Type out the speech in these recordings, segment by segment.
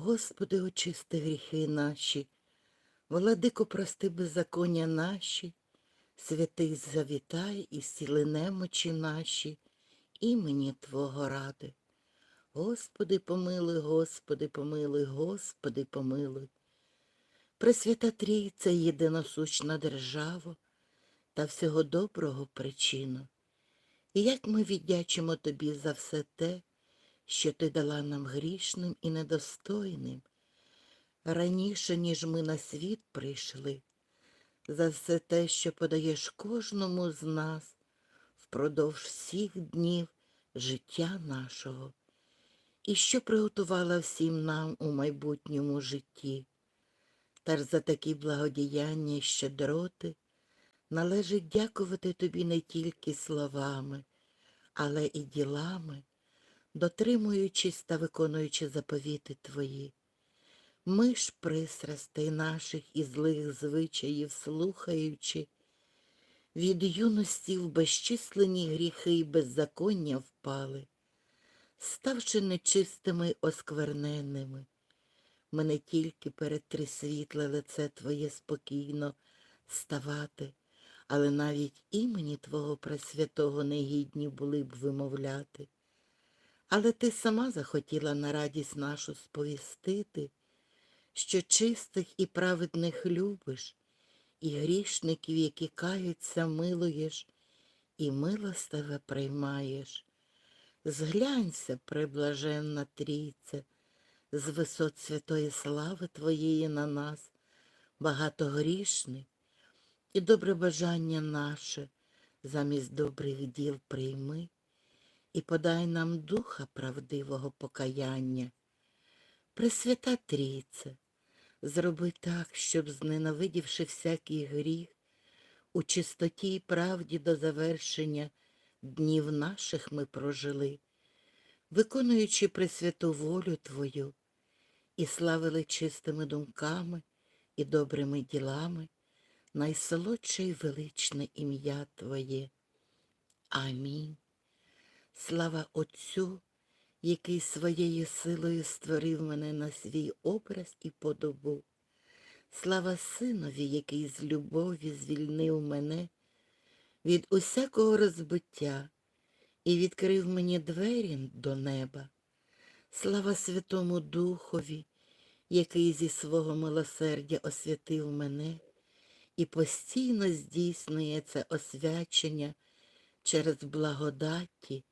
Господи, очисти гріхи наші, владико, прости беззаконня наші, святий завітай і зціли немочі наші, імені Твого ради. Господи, помилуй, Господи, помилуй, Господи, помилуй. Пресвята Трійця, єдиносущна держава та всього доброго причина. І як ми віддячимо Тобі за все те, що Ти дала нам грішним і недостойним, раніше, ніж ми на світ прийшли, за все те, що подаєш кожному з нас впродовж всіх днів життя нашого, і що приготувала всім нам у майбутньому житті. Та ж за такі благодіяння і щедроти належить дякувати тобі не тільки словами, але і ділами, дотримуючись та виконуючи заповіти твої. Ми ж пристрастей наших і злих звичаїв слухаючи, від юності в безчислені гріхи й беззаконня впали, ставши нечистими оскверненими. Ми не тільки перед трисвітле лице Твоє спокійно ставати, але навіть імені Твого Пресвятого негідні були б вимовляти. Але ти сама захотіла на радість нашу сповістити, що чистих і праведних любиш, і грішників, які каються, милуєш, і милостиве приймаєш. Зглянься, преблаженна трійця, з висот святої слави Твоєї на нас, багатогрішних, і добре бажання наше замість добрих діл прийми і подай нам духа правдивого покаяння. Пресвята Трійце, зроби так, щоб, зненавидівши всякий гріх, у чистоті і правді до завершення днів наших ми прожили, виконуючи пресвяту волю Твою, і славили чистими думками і добрими ділами найсолодше й величне ім'я Твоє. Амінь. Слава Отцю, який своєю силою створив мене на свій образ і подобу. Слава Синові, який з любові звільнив мене від усякого розбиття і відкрив мені двері до неба. Слава Святому Духові, який зі свого милосердя освятив мене і постійно здійснює це освячення через благодаті,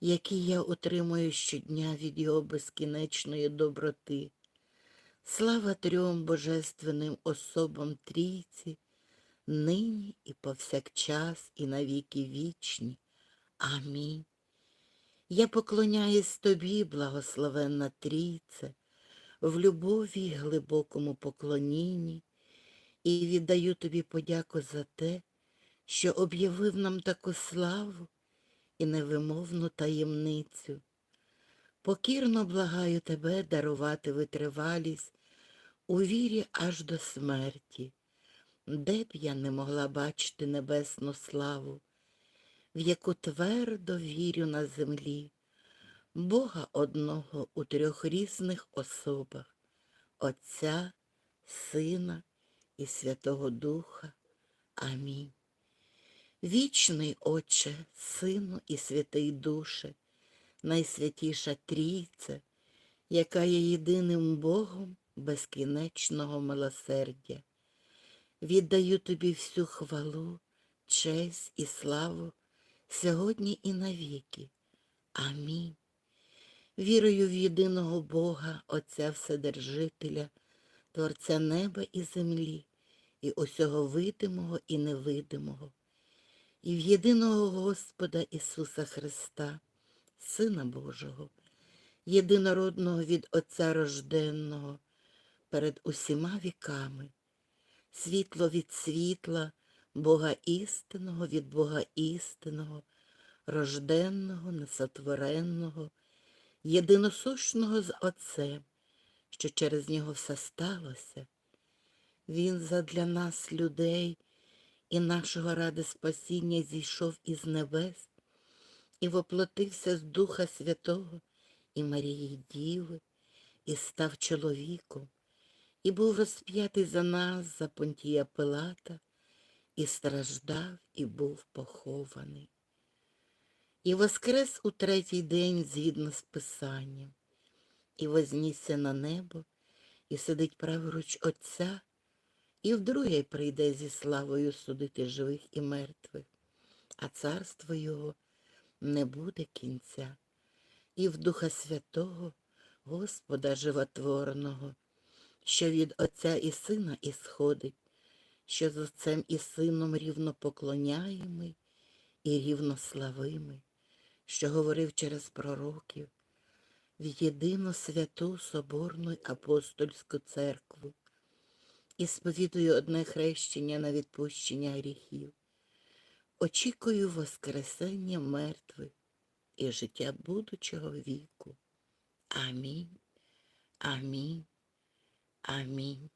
які я отримую щодня від Його безкінечної доброти. Слава трьом божественним особам трійці, нині і повсякчас, і навіки вічні. Амінь. Я поклоняюсь тобі, благословенна трійце, в любові й глибокому поклонінні, і віддаю тобі подяку за те, що об'явив нам таку славу і невимовну таємницю. Покірно благаю тебе дарувати витривалість у вірі аж до смерті, де б я не могла бачити небесну славу, в яку твердо вірю на землі, Бога одного у трьох різних особах, Отця, Сина і Святого Духа. Амінь. Вічний Отче, Сину і Святий Душе, найсвятіша Трійця, яка є єдиним Богом безкінечного милосердя. Віддаю тобі всю хвалу, честь і славу сьогодні і навіки. Амінь. Вірую в єдиного Бога, Отця Вседержителя, Творця неба і землі, і усього видимого і невидимого, і в єдиного Господа Ісуса Христа, Сина Божого, єдинородного від Отця рожденного, перед усіма віками, світло від світла, Бога істинного від Бога істинного, рожденного, несотвореного, єдиносушного з Отцем, що через нього все сталося. Він задля нас, людей, і нашого ради спасіння зійшов із небес і воплотився з Духа Святого і Марії Діви, і став чоловіком, і був розп'ятий за нас, за Понтія Пилата, і страждав, і був похований. І воскрес у третій день згідно з Писанням, і вознісся на небо, і сидить праворуч Отця, і вдруге прийде зі славою судити живих і мертвих, а царство Його не буде кінця, і в Духа Святого, Господа Животворного, що від Отця і Сина ісходить, що з Отцем і Сином рівно поклоняємий і рівно славимий, що говорив через пророків, в єдину святу Соборну апостольську церкву і сповідую одне хрещення на відпущення гріхів. Очікую воскресення мертвих і життя будучого віку. Амінь. Амінь. Амінь.